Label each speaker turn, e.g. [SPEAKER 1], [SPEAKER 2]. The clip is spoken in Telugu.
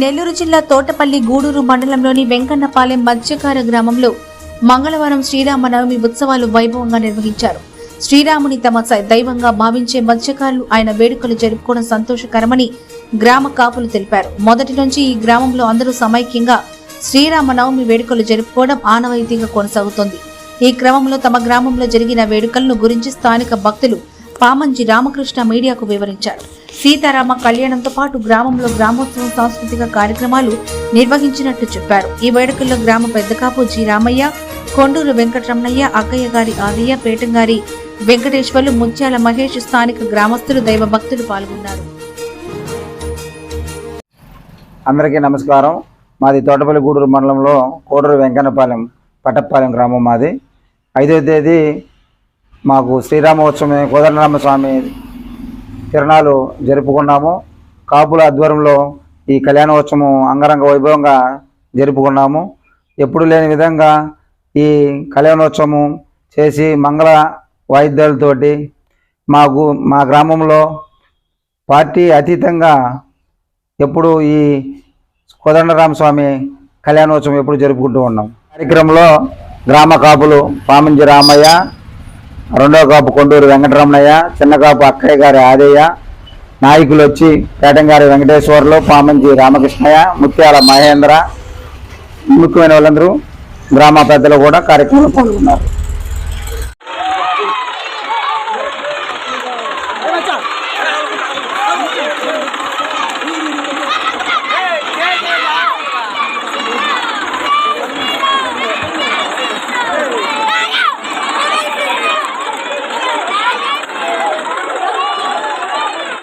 [SPEAKER 1] నెల్లూరు జిల్లా తోటపల్లి గూడూరు మండలంలోని వెంకన్నపాలెం మత్స్యకార గ్రామంలో మంగళవారం శ్రీరామనవమి ఉత్సవాలు వైభవంగా నిర్వహించారు. శ్రీరాముని తమ దైవంగా భావించే మత్స్యకారులు ఆయన వేడుకలు జరుపుకోవడం సంతోషకరమని గ్రామ కాపులు తెలిపారు. మొదటి నుంచి ఈ గ్రామంలో అందరూ సమైక్యంగా శ్రీరామనవమి వేడుకలు జరుపుకోవడం ఆనవాయితీగా కొనసాగుతోంది. ఈ క్రమంలో తమ గ్రామంలో జరిగిన వేడుకలను గురించి స్థానిక భక్తులు పామంజి రామకృష్ణ మీడియాకు వివరించారు. సీతారామ కళ్యాణంతో పాటు గ్రామంలో గ్రామోత్సవం సాంస్కృతిక కార్యక్రమాలు నిర్వహించినట్టు చెప్పారు. ఈ వేడుకల్లో గ్రామ పెద్దకాపు జి రామయ్య కొండూరు వెంకటరమణయ్య అక్కయ్య గారి ఆదయ్య పేటంగారి వెంకటేశ్వర్లు ముత్యాల మహేష్ స్థానిక గ్రామస్తులు దైవ భక్తులు పాల్గొన్నారు.
[SPEAKER 2] అందరికీ నమస్కారం. మాది తోటపల్లి గూడూరు మండలంలో కోడూరు వెంకన్నపాలెం పట్టపాలెం గ్రామం మాది. ఐదో తేదీ మాకు శ్రీరామోత్సవం కోదండరామ స్వామి తిరణాలు జరుపుకున్నాము. కాపుల ఆధ్వర్యంలో ఈ కళ్యాణోత్సవం అంగరంగ వైభవంగా జరుపుకున్నాము. ఎప్పుడు లేని విధంగా ఈ కళ్యాణోత్సవం చేసి మంగళ వాయిద్యాలతోటి మాకు మా గ్రామంలో పార్టీ అతీతంగా ఎప్పుడు ఈ కోదండరామస్వామి కళ్యాణోత్సవం ఎప్పుడు జరుపుకుంటూ ఉన్నాం. కార్యక్రమంలో గ్రామ కాపులు పామంజి రామయ్య రెండో కాపు కొండూరు వెంకటరమణయ్య చిన్న కాపు అక్కయ్య గారి ఆదయ్య నాయకులు వచ్చి పేటంగారి వెంకటేశ్వర్లు పామంజి రామకృష్ణయ్య ముత్యాల మహేంద్ర ముఖ్యమైన వాళ్ళందరూ గ్రామ పెద్దలు కూడా కార్యక్రమంలో పాల్గొన్నారు.